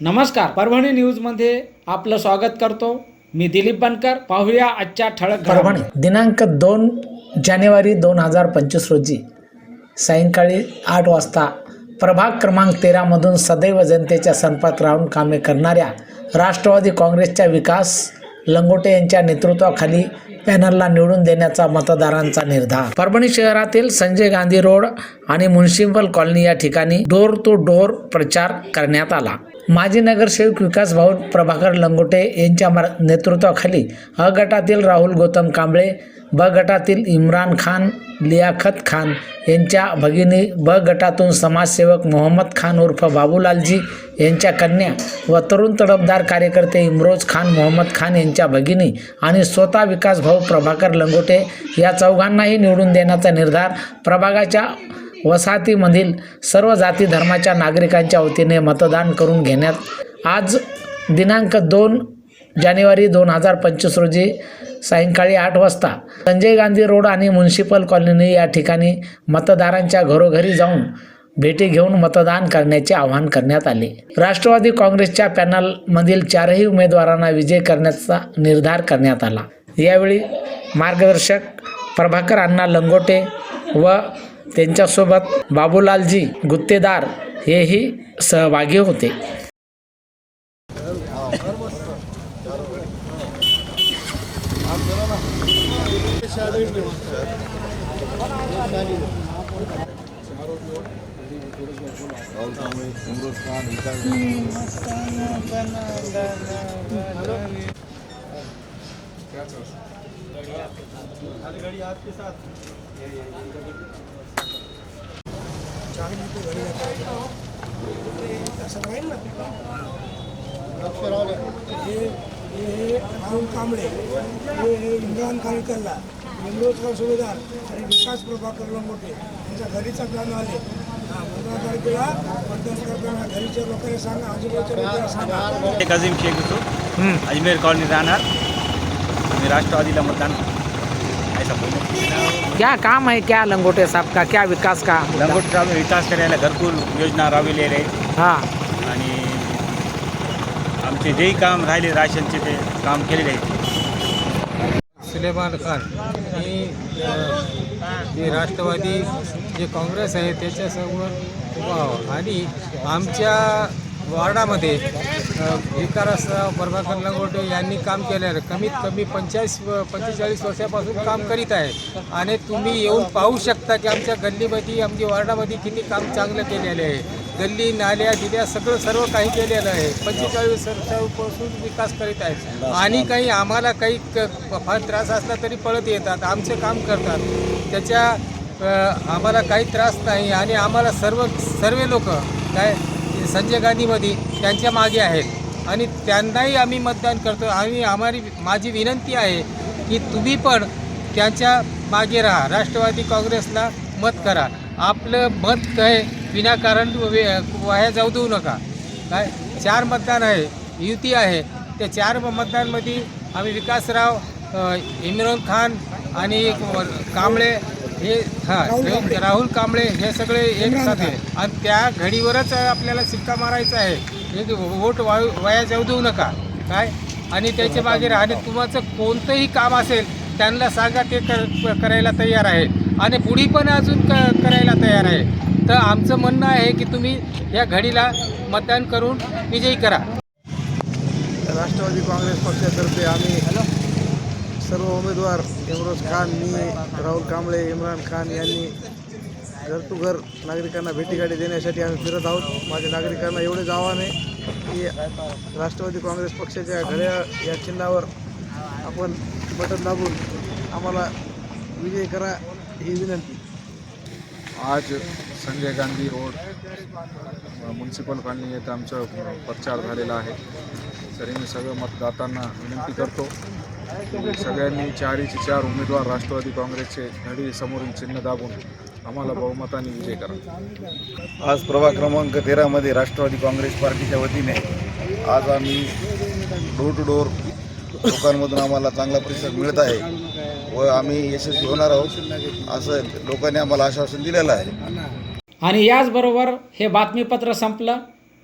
नमस्कार परभणी न्यूजमध्ये आपलं स्वागत करतो. मी दिलीप बनकर पाहूया आजच्या ठळक परभणी दिनांक दोन जानेवारी दोन हजार पंचवीस रोजी सायंकाळी आठ वाजता प्रभाग क्रमांक तेरामधून सदैव जनतेच्या संपात राहून कामे करणाऱ्या राष्ट्रवादी काँग्रेसच्या विकास लंगोटे यांच्या नेतृत्वाखाली पॅनलला निवडून देण्याचा मतदारांचा निर्धार. परभणी शहरातील संजय गांधी रोड आणि म्युन्सिपल कॉलनी या ठिकाणी डोर टू डोर प्रचार करण्यात आला. माजी नगरसेवक विकास भाऊ प्रभाकर लंगोटे यांच्या मार नेतृत्वाखाली अ गटातील राहुल गौतम कांबळे ब गटातील इम्रान खान लियाखत खान यांच्या भगिनी ब गटातून समाजसेवक मोहम्मद खान उर्फ बाबूलालजी यांच्या कन्या व तरुण तडफदार कार्यकर्ते इम्रोज खान मोहम्मद खान यांच्या भगिनी आणि स्वतः विकास भाऊ प्रभाकर लंगोटे या चौघांनाही निवडून देण्याचा निर्धार प्रभागाच्या वसाहतीमधील सर्व जाती धर्माच्या नागरिकांच्या वतीने मतदान करून घेण्यात आज दिनांक दोन जानेवारी दोन हजार पंचवीस रोजी सायंकाळी आठ वाजता संजय गांधी रोड आणि म्युन्सिपल कॉलनी या ठिकाणी मतदारांच्या घरोघरी जाऊन भेटी घेऊन मतदान करण्याचे आवाहन करण्यात आले. राष्ट्रवादी काँग्रेसच्या पॅनलमधील चारही उमेदवारांना विजय करण्याचा निर्धार करण्यात आला. यावेळी मार्गदर्शक प्रभाकर अण्णा लंगोटे व त्यांच्यासोबत बाबूलालजी गुत्तेदार हेही सहभागी होते. हे हे राहुल कांबळे हे इम्रान खानकरला कल्ला सुभेदार आणि विकास प्रभाकर लंगोटे यांच्या घरीचा प्लॅन आले पंधरा तारखेला मतदान करताना घरीच्या लोकांनी सांगा आजूबाजूच्या लोकांना सांगा एक शेख यूसुफ अजमेर कॉलनी राहणार मी राष्ट्रवादीला मतदान ऐसा बोलू क्या काम है क्या लंगोटे साहब का? क्या विकास का? लंगोट साहेब विकास करायला घरकुल योजना राबविलेले आहे. हाँ. आणि आमचे जेही काम राहिले राशनचे ते काम केलेले आहे. सुलेमान खान अ, जे राष्ट्रवादी जे काँग्रेस आहे त्याच्यासमोर उभा आहो. आणि आमच्या वॉर्डामध्ये विकास प्रभाकर लंगोटे यांनी काम केलेलं. आहे. कमीत कमी पंचेचाळीस व पंचेचाळीस वर्षापासून काम करीत आहे. आणि तुम्ही येऊन पाहू शकता की आमच्या गल्लीमध्ये आमच्या वॉर्डामध्ये किती काम चांगलं केलेलं आहे. गल्ली नाल्या दिल्या सगळं सर्व काही केलेलं आहे. पंचेचाळीस वर्षापासून विकास करीत आहेत आणि काही आम्हाला काही क- फार त्रास असला तरी पळत येतात आमचे काम करतात. त्याच्या आम्हाला काही त्रास नाही. आणि आम्हाला सर्व सर्व लोक काय संजय गांधीमध्ये त्यांच्या मागे आहेत. आणि त्यांनाही आम्ही मतदान करतो. आणि आम्हाला माझी विनंती आहे की तुम्ही पण त्यांच्या मागे राहा. राष्ट्रवादी काँग्रेसला मत करा. आपलं मत काय विनाकारण वाया जाऊ देऊ नका. काय चार मतदान आहे युती आहे. त्या चार मतदानमध्ये आम्ही विकासराव इम्रान खान आणि कांबळे हे हां राहुल कांबळे. हे सगळे एक साथ आहे. आणि त्या घडीवरच आपल्याला सिक्का मारायचा आहे. हे वोट वायू वाया जाऊ देऊ नका. काय? आणि त्याच्यामागे राहा आणि तुमचं कोणतंही काम असेल त्यांना सांगा ते कर करायला तयार आहे. आणि पुढे पण अजून क करायला तयार आहे. तर आमचं म्हणणं आहे की तुम्ही या घडीला मतदान करून विजयी करा. राष्ट्रवादी काँग्रेस पक्षातर्फे आम्ही सर्व उमेदवार इम्रोज खान मी राहुल कांबळे इम्रान खान यांनी घर टू घर नागरिकांना भेटीगाडी देण्यासाठी आम्ही फिरत आहोत. माझ्या नागरिकांना एवढेच आव्हान आहे की राष्ट्रवादी काँग्रेस पक्षाच्या घड्या या चिन्हावर आपण बटन दाबून आम्हाला विजय करा ही विनंती. आज Sanjay Gandhi road municipal colony येथे आमचा प्रचार झालेला आहे. तरी मी सगळं मतदातांना विनंती करतो. सगळ्यांनी चारीचे चार उमेदवार राष्ट्रवादी काँग्रेसचे घडी समोरील चिन्ह दाबून आम्हाला बहुमताने विजय करा. आज प्रभाग क्रमांक तेरामध्ये राष्ट्रवादी काँग्रेस पार्टीच्या वतीने आज आम्ही डोर टू डोर लोकांमधून आम्हाला चांगला प्रतिसाद मिळत आहे व आम्ही यशस्वी होणार आहोत असं लोकांनी आम्हाला आश्वासन दिलेलं आहे. आणि याचबरोबर हे बातमीपत्र संपलं.